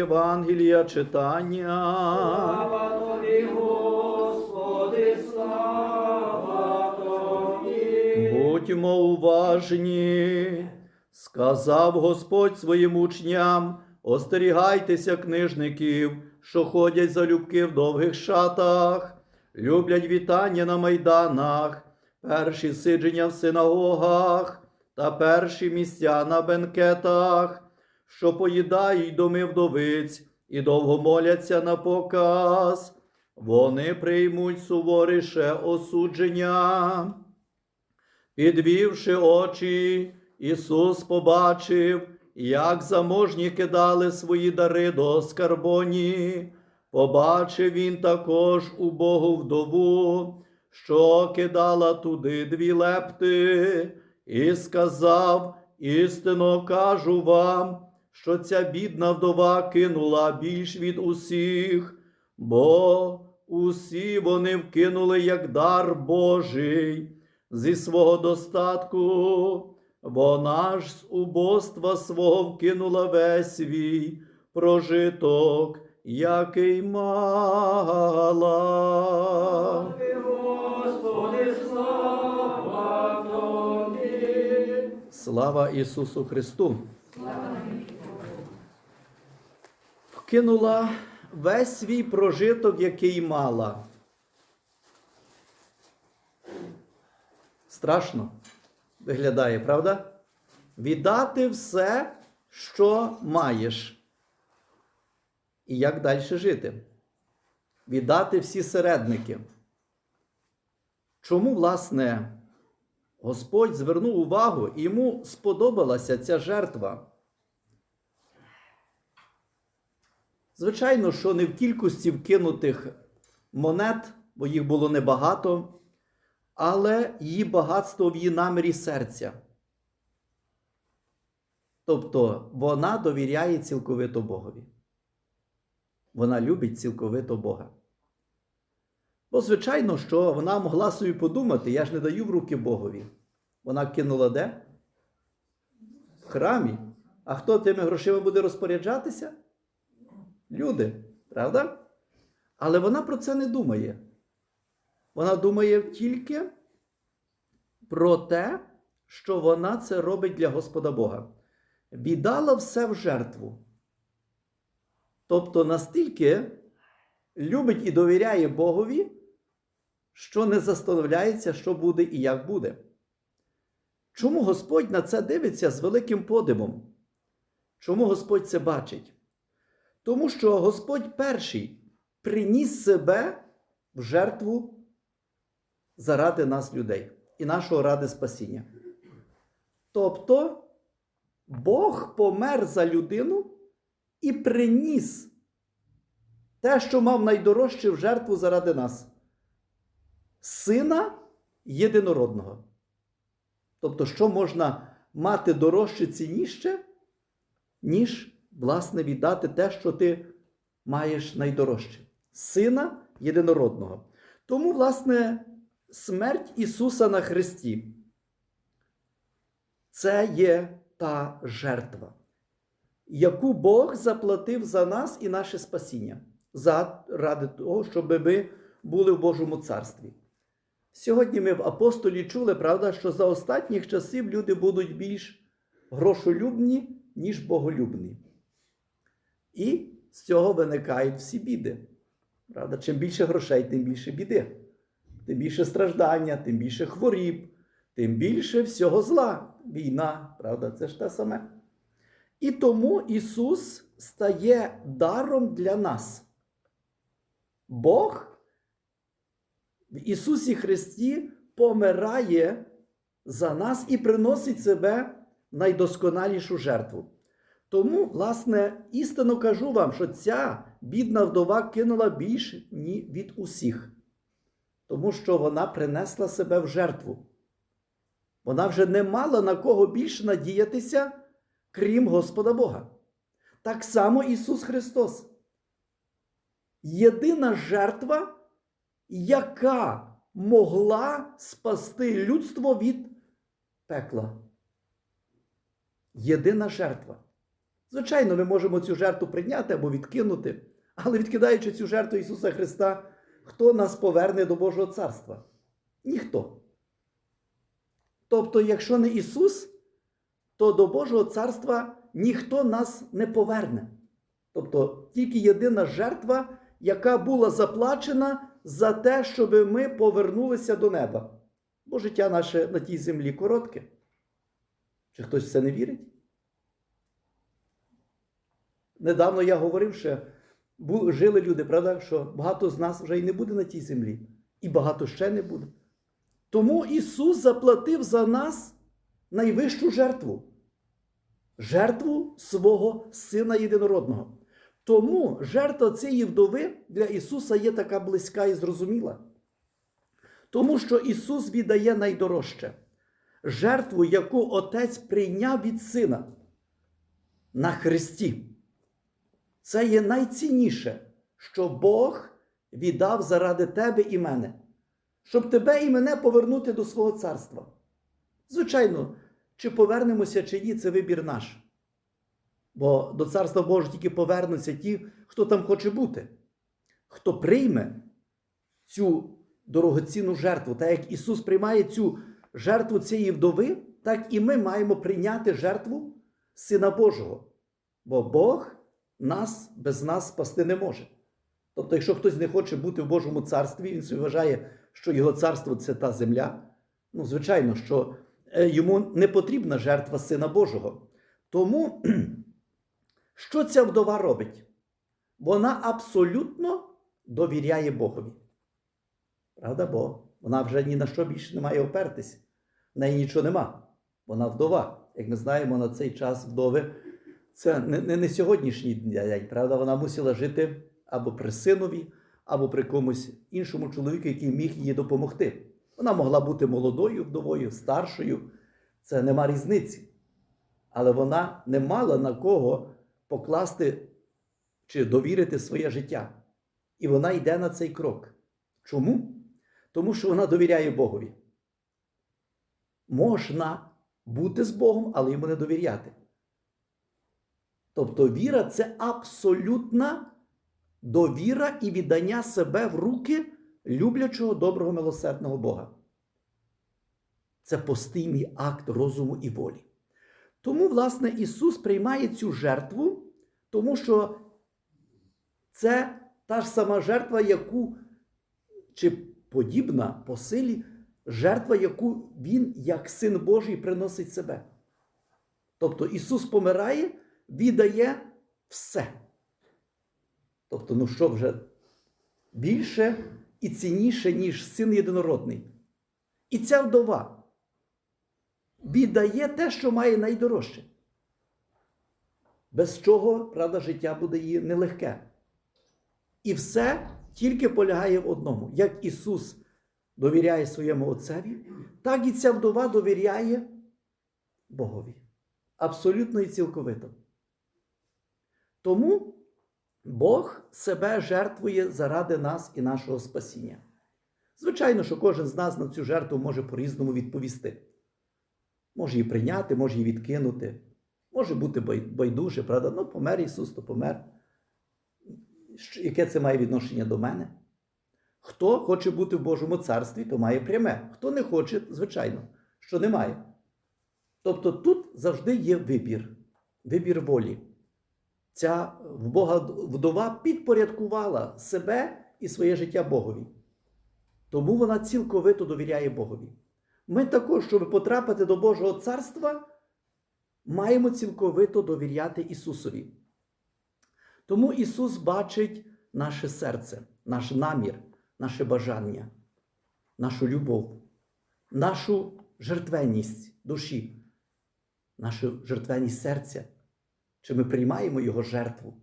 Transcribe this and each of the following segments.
Євангелія читання. Слава тобі, Господи, слава тобі. Будьмо уважні, сказав Господь своїм учням, остерігайтеся книжників, що ходять залюбки в довгих шатах, люблять вітання на майданах, перші сидження в синагогах та перші місця на бенкетах, що поїдають доми вдовиць і довго моляться на показ. Вони приймуть суворіше осудження. Підвівши очі, Ісус побачив, як заможні кидали свої дари до скарбоні. Побачив він також убогу вдову, що кидала туди дві лепти, і сказав: істинно кажу вам, що ця бідна вдова кинула більш від усіх, бо усі вони вкинули як дар Божий зі свого достатку, вона ж з убоства свого вкинула весь свій прожиток, який мала. Слава Ісусу Христу! Вкинула весь свій прожиток, який мала. Страшно виглядає, правда? Віддати все, що маєш. І як далі жити? Віддати всі середники. Чому, власне, Господь звернув увагу і йому сподобалася ця жертва? Звичайно, що не в кількості вкинутих монет, бо їх було небагато, але її багатство в її намірі серця. Тобто вона довіряє цілковито Богові. Вона любить цілковито Бога. Бо, звичайно, що вона могла собі подумати, я ж не даю в руки Богові. Вона кинула де? В храмі. А хто тими грошима буде розпоряджатися? Люди, правда? Але вона про це не думає. Вона думає тільки про те, що вона це робить для Господа Бога. Віддала все в жертву. Тобто настільки любить і довіряє Богові, що не застановляється, що буде і як буде. Чому Господь на це дивиться з великим подивом? Чому Господь це бачить? Тому що Господь перший приніс себе в жертву заради нас, людей, і нашого ради спасіння. Тобто Бог помер за людину і приніс те, що мав найдорожче в жертву заради нас. Сина єдинородного. Тобто, що можна мати дорожче цінніше, ніж, власне, віддати те, що ти маєш найдорожче. Сина єдинородного. Тому, власне, смерть Ісуса на Христі це є та жертва, яку Бог заплатив за нас і наше спасіння, заради того, щоб ми були в Божому царстві. Сьогодні ми в апостолі чули, правда, що за останніх часів люди будуть більш грошолюбні, ніж боголюбні. І з цього виникають всі біди. Правда? Чим більше грошей, тим більше біди, тим більше страждання, тим більше хворіб, тим більше всього зла. Війна, правда, це ж те саме. І тому Ісус стає даром для нас. Бог в Ісусі Христі помирає за нас і приносить себе найдосконалішу жертву. Тому, власне, істинно кажу вам, що ця бідна вдова кинула більше ні від усіх, тому що вона принесла себе в жертву. Вона вже не мала на кого більше надіятися, крім Господа Бога. Так само Ісус Христос. Єдина жертва, яка могла спасти людство від пекла. Єдина жертва. Звичайно, ми можемо цю жертву прийняти або відкинути, але відкидаючи цю жертву Ісуса Христа, хто нас поверне до Божого Царства? Ніхто. Тобто, якщо не Ісус, то до Божого царства ніхто нас не поверне. Тобто тільки єдина жертва, яка була заплачена за те, щоб ми повернулися до неба. Бо життя наше на тій землі коротке. Чи хтось в це не вірить? Недавно я говорив, що жили люди, правда, що багато з нас вже й не буде на тій землі, і багато ще не буде. Тому Ісус заплатив за нас найвищу жертву жертву свого Сина Єдинородного. Тому жертва цієї вдови для Ісуса є така близька і зрозуміла. Тому що Ісус віддає найдорожче жертву, яку Отець прийняв від Сина на Христі. Це є найцінніше, що Бог віддав заради тебе і мене, щоб тебе і мене повернути до свого царства. Звичайно, чи повернемося, чи ні, це вибір наш. Бо до Царства Божого тільки повернуться ті, хто там хоче бути, хто прийме цю дорогоцінну жертву. Так як Ісус приймає цю жертву цієї вдови, так і ми маємо прийняти жертву Сина Божого. Бо Бог нас без нас спасти не може. Тобто, якщо хтось не хоче бути в Божому царстві, він вважає, що його царство це та земля. Ну, звичайно, що е, йому не потрібна жертва Сина Божого. Тому, що ця вдова робить? Вона абсолютно довіряє Богові. Правда, бо вона вже ні на що більше не має опертись. В неї нічого нема. Вона вдова. Як ми знаємо, на цей час вдови це не, не, не сьогоднішній день, правда, вона мусила жити або при синові, або при комусь іншому чоловіку, який міг їй допомогти. Вона могла бути молодою вдовою, старшою, це нема різниці. Але вона не мала на кого покласти чи довірити своє життя. І вона йде на цей крок. Чому? Тому що вона довіряє Богові. Можна бути з Богом, але йому не довіряти. Тобто віра це абсолютна довіра і віддання себе в руки люблячого доброго милосердного Бога. Це постійний акт розуму і волі. Тому, власне, Ісус приймає цю жертву, тому що це та ж сама жертва, яку, чи подібна по силі, жертва, яку Він, як Син Божий, приносить себе. Тобто Ісус помирає, віддає все. Тобто, ну що вже більше і цінніше, ніж син єдинородний. І ця вдова віддає те, що має найдорожче. Без чого, правда, життя буде її нелегке. І все тільки полягає в одному. Як Ісус довіряє своєму Отцеві, так і ця вдова довіряє Богові. Абсолютно і цілковито. Тому Бог себе жертвує заради нас і нашого спасіння. Звичайно, що кожен з нас на цю жертву може по-різному відповісти. Може її прийняти, може її відкинути, може бути байдуже, правда? Ну, помер Ісус, то помер. Яке це має відношення до мене? Хто хоче бути в Божому царстві, то має пряме. Хто не хоче, звичайно, що немає. Тобто тут завжди є вибір, вибір волі. Ця Бога вдова підпорядкувала себе і своє життя Богові. Тому вона цілковито довіряє Богові. Ми також, щоб потрапити до Божого царства, маємо цілковито довіряти Ісусові. Тому Ісус бачить наше серце, наш намір, наше бажання, нашу любов, нашу жертвенність душі, нашу жертвенність серця. Чи ми приймаємо Його жертву?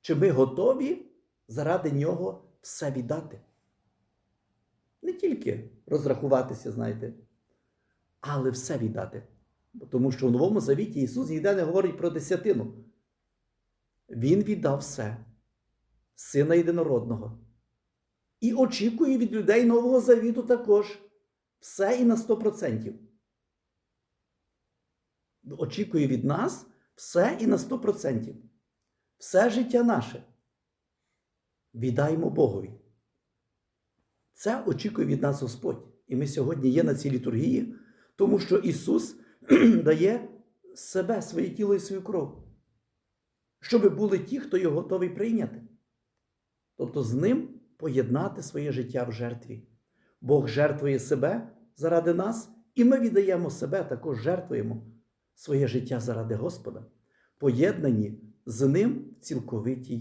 Чи ми готові заради Нього все віддати? Не тільки розрахуватися, знаєте, але все віддати. Тому що в Новому Завіті Ісус ніде не говорить про десятину. Він віддав все, Сина єдинородного. І очікує від людей Нового Завіту також все і на 100%. Очікує від нас все і на 100%. Все життя наше віддаємо Богові. Це очікує від нас Господь. І ми сьогодні є на цій літургії, тому що Ісус дає себе, своє тіло і свою кров, щоб були ті, хто його готовий прийняти. Тобто з ним поєднати своє життя в жертві. Бог жертвує себе заради нас, і ми віддаємо себе, також жертвуємо своє життя заради Господа, поєднані з ним в цілковитій